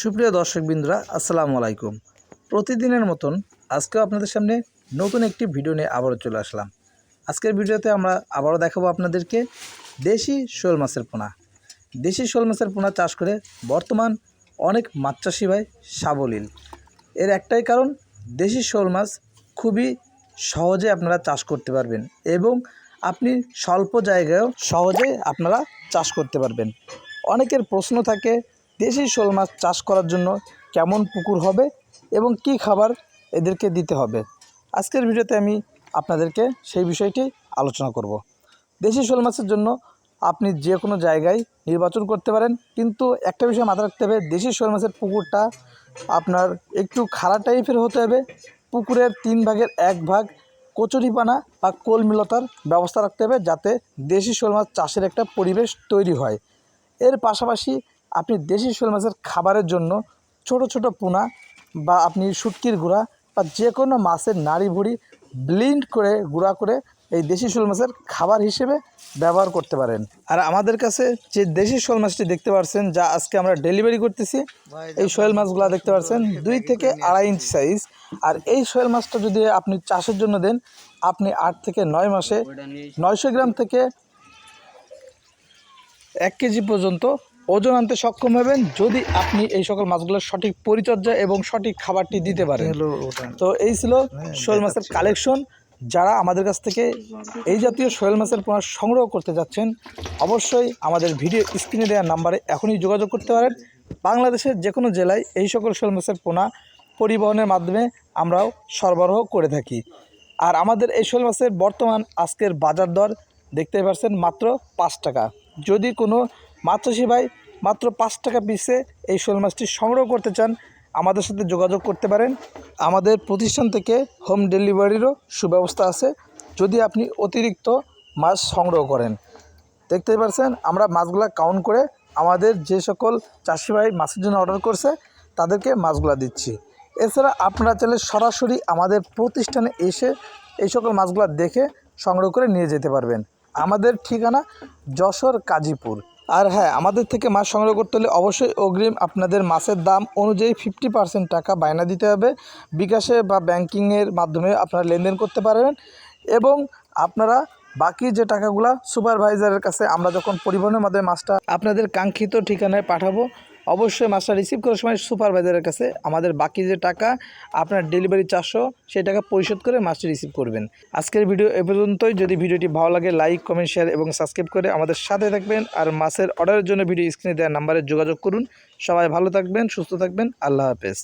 সুপ্রিয় দর্শকবৃন্দরা, আসসালামু আলাইকুম। প্রতিদিনের মতন আজকেও আপনাদের সামনে নতুন একটি ভিডিও নিয়ে আবারও চলে আসলাম। আজকের ভিডিওতে আমরা আবারও দেখাবো আপনাদেরকে দেশি শোল মাছের পোনা। দেশি শোল মাছের পোনা চাষ করে বর্তমান অনেক মাছ চাষি ভাই সাবলীল। এর একটাই কারণ, দেশি শোল মাছ খুবই সহজে আপনারা চাষ করতে পারবেন এবং আপনি স্বল্প জায়গায়ও সহজে আপনারা চাষ করতে পারবেন। অনেকের প্রশ্ন থাকে দেশি শোল মাছ চাষ করার জন্য কেমন পুকুর হবে এবং কি খাবার এদেরকে দিতে হবে? আজকের ভিডিওতে আমি আপনাদেরকে সেই বিষয়টি আলোচনা করব। দেশি শোল মাছের জন্য আপনি যে কোনো জায়গায় নির্বাচন করতে পারেন, কিন্তু একটা বিষয় মাথায় রাখতে হবে, দেশি শোল মাছের পুকুরটা আপনার একটু খাড়া টাইপের হতে হবে, পুকুরের তিন ভাগের এক ভাগ কচুরিপানা বা কোলমিলতার ব্যবস্থা রাখতে হবে যাতে দেশি শোল মাছ চাষের একটা পরিবেশ তৈরি হয়। এর পাশাপাশি আপনি দেশি শোল মাছের খাবারের জন্য ছোট ছোট পোনা বা আপনি শুটকির গুঁড়া বা যে কোনো মাছের নাড়ি ভুড়ি ব্লিন্ড করে গুঁড়া করে এই দেশি শোল মাছের খাবার হিসেবে ব্যবহার করতে পারেন। আর আমাদের কাছে যে দেশি শোল মাছটি দেখতে পাচ্ছেন যা আজকে আমরা ডেলিভারি করতেছি এই শোল মাছগুলো দেখতে পাচ্ছেন দুই থেকে আড়াই ইঞ্চি সাইজ আর এই শোল মাছটা যদি আপনি চাষের জন্য দেন আপনি আট থেকে নয় মাসে নয়শো গ্রাম থেকে এক কেজি পর্যন্ত ওজন আনতে সক্ষম হবেন যদি আপনি এই সকল মাছগুলোর সঠিক পরিচর্যা এবং সঠিক খাবারটি দিতে পারেন। তো এই ছিল শোল মাছের কালেকশন। যারা আমাদের কাছ থেকে এই জাতীয় শোয়েল মাছের পোনা সংগ্রহ করতে যাচ্ছেন অবশ্যই আমাদের ভিডিও স্ক্রিনে দেওয়ার নাম্বারে এখনই যোগাযোগ করতে পারেন। বাংলাদেশের যে কোনো জেলায় এই সকল শোয়েল মাছের পোনা পরিবহনের মাধ্যমে আমরাও সরবরাহ করে থাকি। আর আমাদের এই শোল মাছের বর্তমান আজকের বাজার দর দেখতে পাচ্ছেন মাত্র পাঁচ টাকা। যদি কোনো মাছ ভাই, মাত্র পাঁচ টাকা পিসে এই শোল মাছটি সংগ্রহ করতে চান, আমাদের সাথে যোগাযোগ করতে পারেন। আমাদের প্রতিষ্ঠান থেকে হোম ডেলিভারিরও সুব্যবস্থা আছে, যদি আপনি অতিরিক্ত মাছ সংগ্রহ করেন। দেখতেই পাচ্ছেন, আমরা মাছগুলা কাউন্ট করে আমাদের যে সকল চাষি ভাই মাছের জন্য অর্ডার করছে, তাদেরকে মাছগুলা দিচ্ছি। এছাড়া আপনারা চাইলে সরাসরি আমাদের প্রতিষ্ঠানে এসে এই সকল মাছগুলা দেখে সংগ্রহ করে নিয়ে যেতে পারবেন। আমাদের ঠিকানা যশোর কাজীপুর। আর হ্যাঁ আমাদের থেকে মাছ সংগ্রহ করতে হলে অবশ্যই অগ্রিম আপনাদের মাছের দাম অনুযায়ী ফিফটি পার্সেন্ট টাকা বায়না দিতে হবে। বিকাশে বা ব্যাংকিংয়ের মাধ্যমে আপনারা লেনদেন করতে পারবেন এবং আপনারা বাকি যে টাকাগুলা সুপারভাইজারের কাছে আমরা যখন পরিবহনের মাধ্যমে মাছটা আপনাদের কাঙ্ক্ষিত ঠিকানায় পাঠাবো অবশ্যই মাছটা রিসিভ করার সময় সুপারভাইজারের কাছে আমাদের বাকি যে টাকা আপনার ডেলিভারি চারশো, সেই টাকা পরিশোধ করে মাছটি রিসিভ করবেন। আজকের ভিডিও এ পর্যন্তই। যদি ভিডিওটি ভালো লাগে, লাইক, কমেন্ট, শেয়ার এবং সাবস্ক্রাইব করে আমাদের সাথে থাকবেন আর মাছের অর্ডারের জন্য ভিডিও স্ক্রিনে দেওয়ার নাম্বারে যোগাযোগ করুন। সবাই ভালো থাকবেন, সুস্থ থাকবেন। আল্লাহ হাফেজ।